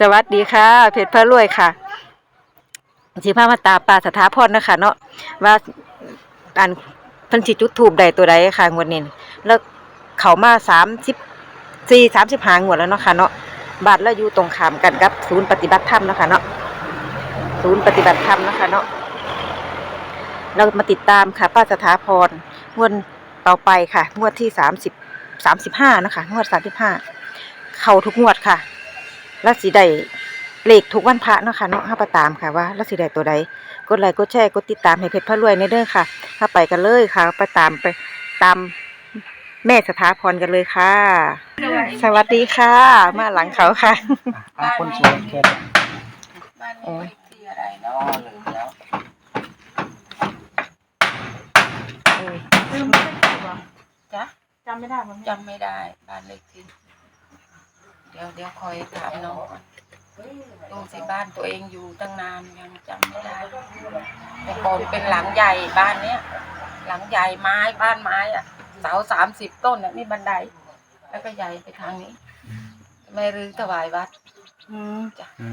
สวัสดีค่ะ เพชรพระรวยค่ะสิพามาตามป่าสถาพรนะคะ เนาะว่าอันพันสิจุดถูกใดตัวใดค่ะงวดนี้แล้วเขามาสามสิบสี่สามสิบห้างวดแล้วเนาะค่ะเนาะบัตรแล้วอยู่ตรงขามกันกับ ศูนย์ปฏิบัติธรรมนะคะเนาะศูนย์ปฏิบัติธรรมนะคะเนาะเรามาติดตามค่ะ ป้าสถาพรงวดต่อไปค่ะ งวดที่สามสิบสามสิบห้านะคะ งวดสามสิบห้าเข้าทุกงวดค่ะ แล้วสีใดเลขทุกวันพระเนาะค่ะเนาะห้าประตามค่ะว่าแล้วสีใดตัวใดกดไลค์กดแชร์กดติดตามให้เพชรพระรวยในเด้อค่ะถ้าไปกันเลยค่ะไปตามไปตามแม่สถาพรกันเลยค่ะ สวัสดีค่ะ มาหลังเขาค่ะอะคนสวยแค่นั้นบ้านนี้เลขที่อะไรเนาะลืมแล้วลืมไม่ได้หรอจ๊ะจำไม่ได้มั้งจำไม่ได้บ้านเลขที่เดี๋ยวเดี๋ยวคอยถามน้องก่อนดูสิบ้านตัวเองอยู่ตั้งนานยังจำไม่ได้ แต่ก่อนเป็นหลังใหญ่บ้านเนี้ยหลังใหญ่ไม้บ้านไม้อะเสาสามสิบต้นอะนี่บันได แล้วก็ใหญ่ไปทางนี้แม่รื้อถวายวัดอืมจ้ะอื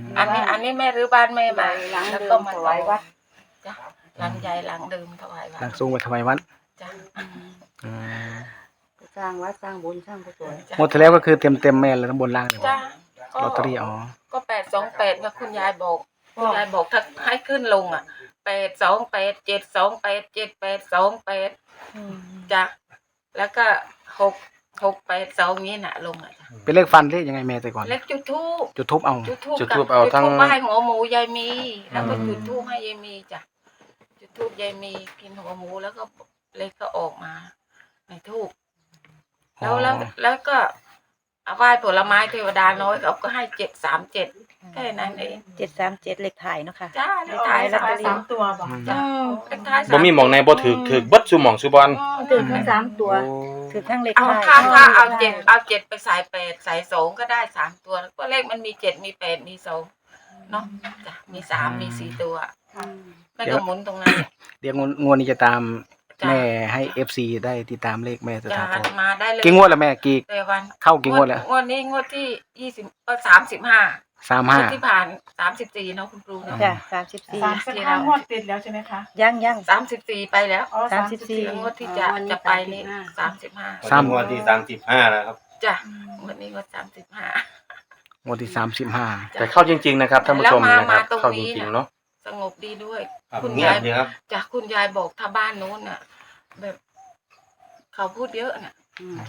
มอันนี้อันนี้แม่รื้อบ้านแม่ใหม่หลังแล้วเดิก็มมาถวายวัดจ้ะหลังใหญ่หลังเดิมถวายวัหลัดงสูงไปทำไมวัดจ้ะอืม สร้างวัดสร้างบุญสร้างกุศลจ้ะหมดที่แล้วก็คือเต็มเต็มๆแม่เลยทั้งบนล่างเลยจ้ะก็ลอตเตอรี่อ๋อก็แปดสองแปดกับคุณยายบอก คุณยายบอกถ้าให้ขึ้นลงอะแปดสองแปดเจ็ดสองแปดเจ็ดแปดสองแปดจ้ะแล้วก็หกหกแปดสองนี้น่ะลงอะจ้ะเป็นเลขฟันเลขยังไงแม่แต่ก่อน เล็กจุดทูบจุดทุบเอาจุดทูบจุดกับธูปเอาทั้งจุดทูบไหว้หัวหมูยายมี แล้วก็อืมจุดทูบให้ยายมีจ้ะจุดทูบยายมีกินหัวหมูแล้วก็เล็กก็ออกมาในทูบ แล้วแล้วแล้วก็เอาไหว้ผลไม้เทวดาน้อยเขาก็ให้เจ็ดสามเจ็ดแค่นั้นเองเจ็ดสามเจ็ดเลขถ่ายเนาะค่ะจ้าเลขท้ายลอตเตอรี่สามตัวบอกอืมจ้าเลขท้ายสาบ่มีหมองในบ่ถือถือเบิดซุหมองซุบอลตื่นทั้งสามตัวถือทั้งเลขเอาถ่ายถ้าถ้าเอาเจ็ดเอาเจ็ดไปใส่แปดใส่สองก็ได้สามตัวก็เลขมันมีเจ็ดมีแปดมีสองเนาะจ้ะมีสามมีสี่ตัวแม่ก็หมุนตรงนั้นเดี๋ยวงวดงวดนี้จะตาม จ้ะ แม่ให้เอฟซีได้ติดตามเลขแม่สจะถาพรมาได้เลยกี่งวดแล้วแม่กี่ แต่วันเข้ากี่งวดแล้ว งวดนี้งวดที่ยี่สิบก็สามสิบห้าสามงห้าวดที่ผ่านสามสิบสี่เนาะคุณครูเนาะ จ้ะสามสิบสี่สามสิบห้างวดติดแล้วใช่ไหมคะยังยังสามสิบสี่ไปแล้วอ๋อสามสิบสี่ งวดที่จะจะไปนี่สามสิบห้าสาม วันที่สามสิบห้าแล้วครับ จ้ะวันนี้ก็สามสิบห้า งวดที่สามสิบห้า แต่เข้าจริง ๆ นะครับท่านผู้ชมแล้วมานะครับมาตรงเข้าจนี้ริงน่ะๆเนาะ สงบดีด้วย ครับคุณเงียบยายดีครับจากคุณยายบอกถ้าบ้านนู้นน่ะ แบบ เขาพูดเยอะน่ะ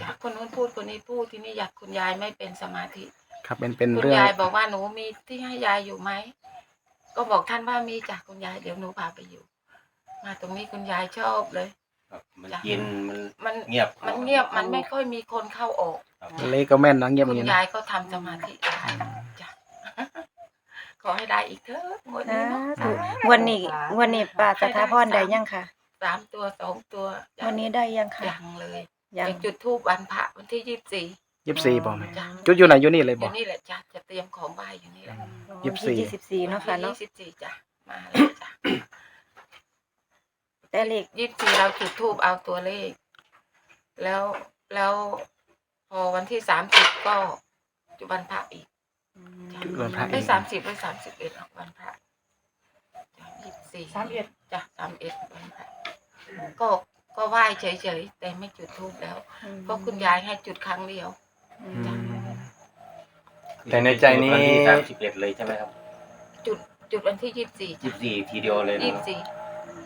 จากคนนู้นพูดคนนี้พูดที่นี่อยากคุณยายไม่เป็นสมาธิ ครับเป็นเป็นคุณเรื่องยายบอกว่าหนูมีที่ให้ยายอยู่ไหม ก็บอกท่านว่ามีจากคุณยายเดี๋ยวหนูพาไปอยู่ มาตรงนี้คุณยายชอบเลย ครับมันจ้ะเย็นมันมันเงียบมันเงียบมันไม่ค่อยมีคนเข้าออกครับเลขก็แม่นนะเงียบอคุย่างณนี้นะยายก็ทำสมาธิได้จ้ะขอให้ได้อีกเถอะงวดอ่านี้เนาะ ถูกงวันนี้งวันนี้ป้าสถาพรได้ยังค่ะ สามตัวสองตัวงวันนี้ได้ยังค่ะยังเลยยังจะจุดทูบวันพระวันที่ยี่สิบสี่ยี่สิบสี่บอกแม่จ้ะจุดอยู่ไหนอยู่นี่เลยอบอยู่กนี่แหละจ้ะจะเตรียมของไหว้อยู่นี่แหละยี่สิบสี่ ยี่สิบสี่เนาะค่ะวันที่เนาะยี่สิบสี่จ้ะมาแล้วจ้ะแต่เลขยี่สิบสี่เราจุดทูบเอาตัวเลข แล้วแล้วพอวันที่สามสิบก็จุดวันพระอีก จุดวันพระไม่อีกสามสิบไม่สามสิบเอ็ดหรอกวันพระยี่สิบสี่สามเอ็ดจ้ะสามเอ็ดวันพระ ก็ก็ไหว้เฉยๆแต่ไม่จุดทูบแล้ว เพราะคุณยายให้จุดครั้งเดียว อือืมมแต่ในใจนี้ สามสิบเอ็ดเลยใช่ไหมครับจุดจุดวันที่ยี่สิบสี่ยี่สิบสี่ทีเดียวเลยนะยี่คสิรับบสี่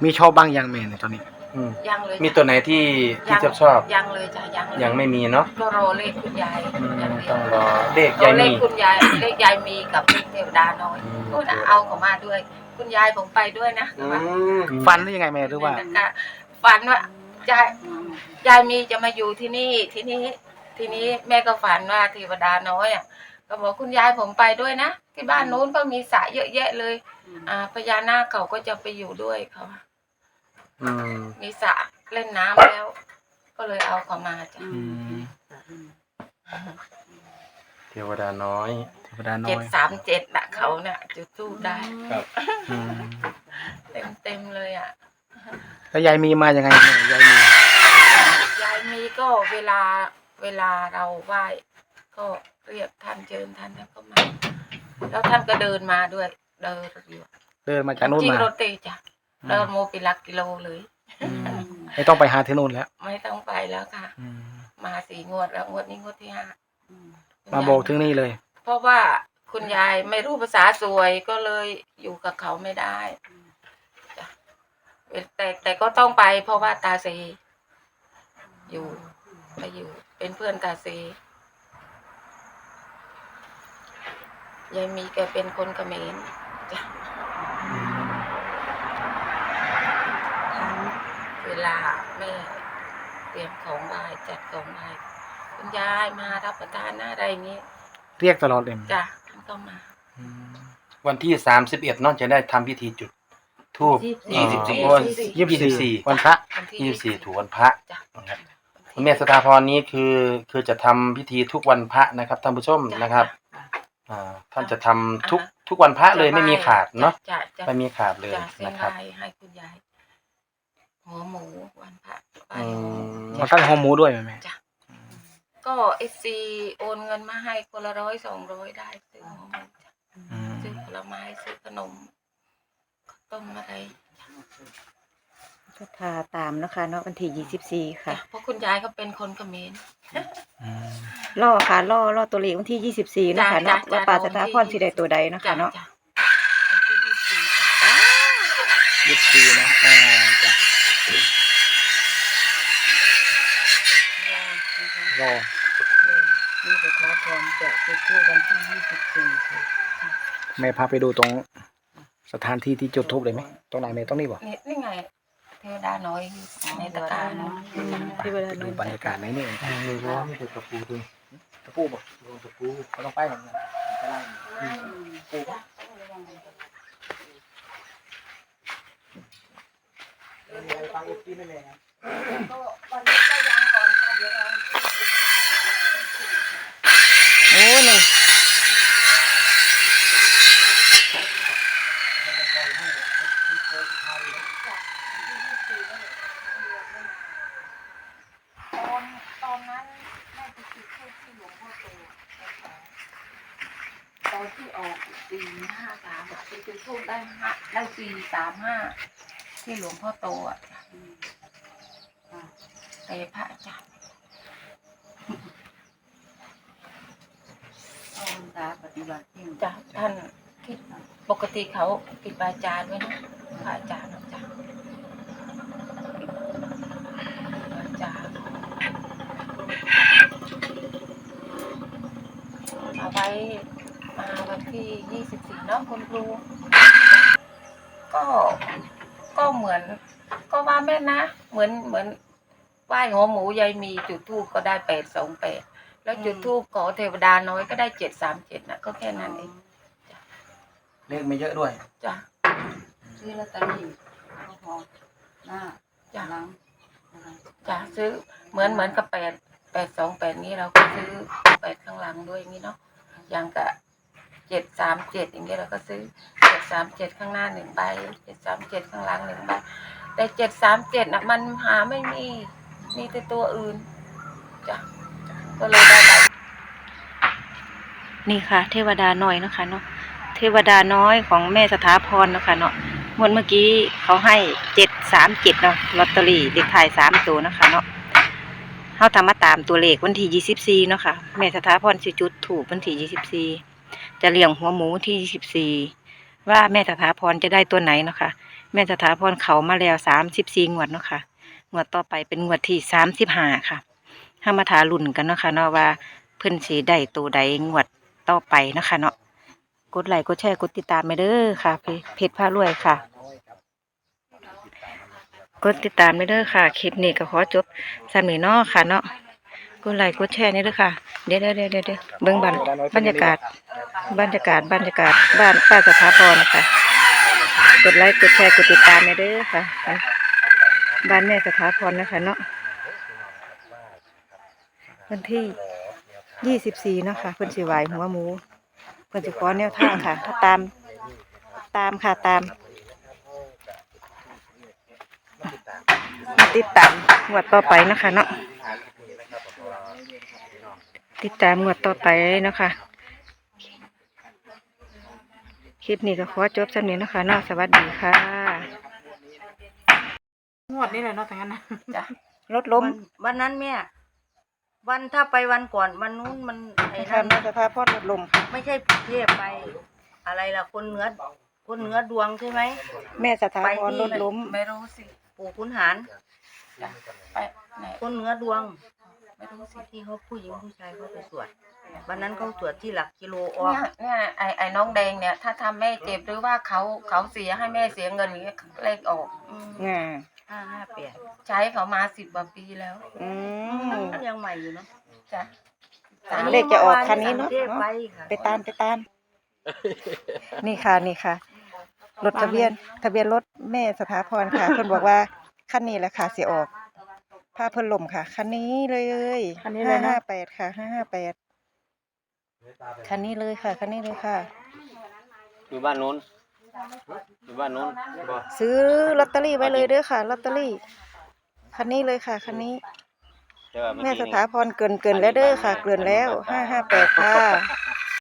มีชอบบ้างยังแม่ในตอนนี้ อืมยังเลยมีตัวไหนที่ที่ชอบชอบยังเลยจ้ะยังเลยยังไม่มีเนาะก็รอเลขคุณยายอืมอย่างเดียต้วองรอเลขรอยายเลมีขคุณยายเลขยายมีกับเลขเทวดาน้อยอืมก็นะเอาเขามาด้วย คุณยายผมไปด้วยนะอืม ฟันหรือยังไงแม่หรือว่า ฝันว่ายายยายมีจะมาอยู่ที่นี่ที่นี้ทีนี้แม่ก็ฝันว่าเทวดาน้อยอะก็บอกคุณยายผมไปด้วยนะที่บ้านนู้นก็มีสระเยอะแยะเลย อ่าพญานาคเขาก็จะไปอยู่ด้วยเขาอืมมีสระเล่นน้ำแล้ว ก็เลยเอาเขามาจ้ะอืมเทวดาน้อยเทวดาน้เจ็อดยสามเจ็ดน่ะเขาน่ะจุดทูบได้ครับอืมเต็มเต็มๆเลยอะ แล้วยายมีมายังไงแม่ยายมียายมีก็เวลาเวลาเราไหว้ก็เรียกท่านเชิญท่านท่านก็มา แล้วท่านก็เดินมาด้วย เดินอยู่เดินมาจากนู่นจริงมา รถตีจ้ะเดินโมไปิลักกิโลเลย อืมไม่ต้องไปหาที่นู่นแล้วไม่ต้องไปแล้วค่ะ อืมมาสี่งวดแล้วงวดนี้งวดที่ห้ามาบอกถึงนี่เลย เพราะว่าคุณยายไม่รู้ภาษาสวยก็เลยอยู่กับเขาไม่ได้จ้ะ แต่แต่ก็ต้องไป เพราะว่าตาเซ อยู่ไปอยู่ เป็นเพื่อนตาเซยายมีแกเป็นคนเขมรจ้ะเวลาแม่เตรียมของไหว้จัดของไหว้คุณยายมารับประทานนะอะไรอย่างงี้เรียกตลอดเลยจ้ะท่านก็มา อืมวันที่สามสิบเอ็ดนอกจะได้ทำพิธีจุด ทูบยี่สิบสี่โอ้ยยี่สิบยี่สิบสี่สี่วันพระวันที่ ยี่สิบสี่ถูกวันพระ จ้ะนะครับคุณแม่สถาพรนี้คือคือจะทำพิธีทุกวันพระนะครับท่านผู้ชมนะครับอ่าท่านจะทำทุกทุกวันพระเลยไม่มีขาดเนาะจ้ะจ้ะไม่มีขาดเลยจ้ะเส้นนะครับ ลายให้คุณยายหัวหมูวันพระไปอืม มาตั้งหัวหมูด้วยไหมแม่จ้ะก็เอฟซีโอนเงินมาให้คนละร้อยสองร้อยได้ซื้อหัวหมูจ้ะอืมซื้อผลไม้ซื้อขนมข้าว ต้มอะไรก็ทาตามนะคะเนาะวันที่ยี่สิบสี่จ้ะค่ะ เพราะคุณยายเขาเป็นคนเขมรอืมล่อค่ะล่อล่อตัวเลขวันที่ยี่สิบสี่นะคะจ้ะเนาะจ้ะว่าป่าสจ้ะถาพรสิได้ตัวใดนะคะจ้ะเนาะจ้ะวันที่ยี่สิบสี่จ้ะยี่สิบสี่นะอ่าจ้ะรอนี่จะขอพรจะไปเที่ยววันที่ยี่สิบสี่ค่ะแม่พาไปดูตรง สถานที่ที่จุดทูบเลยไหมตรงไหนแม่ตรงนี้บ่นี่นี่ไง เทวดาน้อยในตะกร้ารเนาะที่เวลาดูนั้นบรรยากาศไหนนี่เลยว่านี่เป็นกระปูด้วยตะปูบ่ลงตะปูก็ต้องไปเหมือนกันไปไล่ปูบ่ฟังอีกทีไม่แม่นะ โอ้หนึ่ง ตอนตอนนั้นแม่ไปจุดธูปที่หลวงพ่อโตตอน ที่ออกสี่ห้าสามอะไปจุดธูปได้ห้าได้สี่สามห้าที่หลวงพ่อโตอะแต่พระอาจารย์เอาพรรษาปฏิบัติที่จ้ะท่านที่ปกติเขาปิดวาจาด้วยนะพระอาจารย์นะจ้ะปิดวาจาเอาไว้มาวัน ที่ยี่สิบสี่เนาะคุณครู ก็ก็เหมือน ก็ว่าแม่นนะ เหมือนเหมือนไหว้หัวหมูยายมีจุดทูบก็ได้แปดสองแปดแล้วจุดทูบขอเทวดาน้อยก็ได้เจ็ดสามเจ็ดนะก็แค่นั้นเองเลขไม่เยอะด้วยจ้ะซื้อลอตเตอรี่ก็พอหน้าจ้ะหลังนะคะจ้ะซื้อเหมือนเหมือนกับแปดแปดสองแปดนี้เราก็ซื้อแปดข้างหลังด้วยอย่างนี้เนาะอย่างกับ เจ็ดสามเจ็ดอย่างเงี้ยเราก็ซื้อเจ็ดสามเจ็ดข้างหน้าหนึ่งใบเจ็ดสามเจ็ดข้างหลังหนึ่งใบแต่เจ็ดสามเจ็ดน่ะมันหาไม่มีมีแต่ตัวอื่นจ้ะก็เลยได้ใบนี่ค่ะ เทวดาน้อยนะคะเนาะเทวดาน้อยของแม่สถาพรนะคะเนาะงวดเมื่อกี้เขาให้เจ็ดสามเจ็ดเนาะลอตเตอรี่เลขท้ายสามตัวนะคะเนาะเขาทำมาตามตัวเลขวันที่ยี่สิบสี่เนาะค่ะแม่สถาพรสิจุดถูกวันที่ยี่สิบสี่ จะเลี้ยงหัวหมูที่ยี่สิบสี่ว่าแม่สถาพรจะได้ตัวไหนเนาะค่ะ แม่สถาพรเขามาแล้วสามสิบสี่งวดเนาะค่ะ งวดต่อไปเป็นงวดที่สามสิบห้าค่ะห้ามาทารุ่นกันเนาะค่ะเนาะว่าเพิ่อนสีได้ตัวใดงวดต่อไปนะคะเนาะ กดไลค์กดแชร์กดติดตามไปเด้อค่ะ เพเพจพารวยค่ะกดติดตามไปเด้อค่ะ คลิปนี้ก็ขอจบสำนีเนาะค่ะเนาะ กดไลค์กดแชร์นี่เด้อค่ะ เดี๋ยวเดี๋ยวเดี๋ยวเดี๋ยวเบิ่งบันบรรยากาศบรรยากาศบรรยากาศบ้านป้าสถาพรค่ะ กดไลค์กดแชร์กดติดตามไปเด้อค่ะ บ้านแม่สถาพรนะคะเนาะวันที่ยี่สิบสี่เนาะค่ะเพิ่นสิไหวหัวหมูเพิ่นสิขอแนวทางค่ะ ถ้าตามตามค่ะตามมาติดตามงวดต่อไปนะคะเนาะ ติดตามงวดต่อไปเนาะค่ะคลิปนี้ก็ขอจบสำนี้เนาะคะเนาะสวัสดีค่ะงวดนี้เลยเนาะแต่งั้นนะจ้ะรถล้มวันวันนั้นแม่วันถ้าไปวันก่อนวันนู้นมันไอ้ค่ะนั่นแม่สภาพพ่อรถล้มไม่ใช่กรุงเทพไป อะไรล่ะคนเหนือคนเหนือดวงใช่ไหมแม่สถาพรรถล้มไม่รู้สิปู่ขุนหารจ้ะไปไหน คนเหนือดวง ไม่รู้สิที่เขาผู้หญิงผู้ชายเขาไปสวดวันนั้นเขาสวดที่หลักกิโลออกเนี่ยเนี่ยไอไอ้น้องแดงเนี่ย ถ้าทำแม่เจ็บหรือว่าเขาเขาเสียให้แม่เสียเงินอย่างเงี้ยเลขออกอืมอ่าห้าห้าแปดใช้เขามาสิบกว่าปีแล้วอืมยังใหม่อยู่เนาะจ้ะเลขจะออกคันนี้เนอะกรุงทพไปค่ะไปตามไปตามนี่ค่ะนี่ค่ะรถทะเบียน ทะเบียนรถแม่สถาพรค่ะเพิ่นบอกว่าคันนี้แหละค่ะสิออก ผ้าเพิ่นล่มค่ะ คันนี้เลยคันนี้เลยนะห้าแปดค่ะห้าห้าแปดคันนี้เลยค่ะ คันนี้เลยค่ะ อยู่บ้านนู้นอยู่บ้านนู้นบ่ซื้อลอตเตอรี่ไว้เลยเด้อค่ะลอตเตอรี่ คันนี้เลยค่ะ คันนี้ แต่ว่าเมื่อแม่กี้สนี่ถาพรเกินเกินแล้วเด้อค่ะ เกินแล้วห้าห้าแปดค่ะ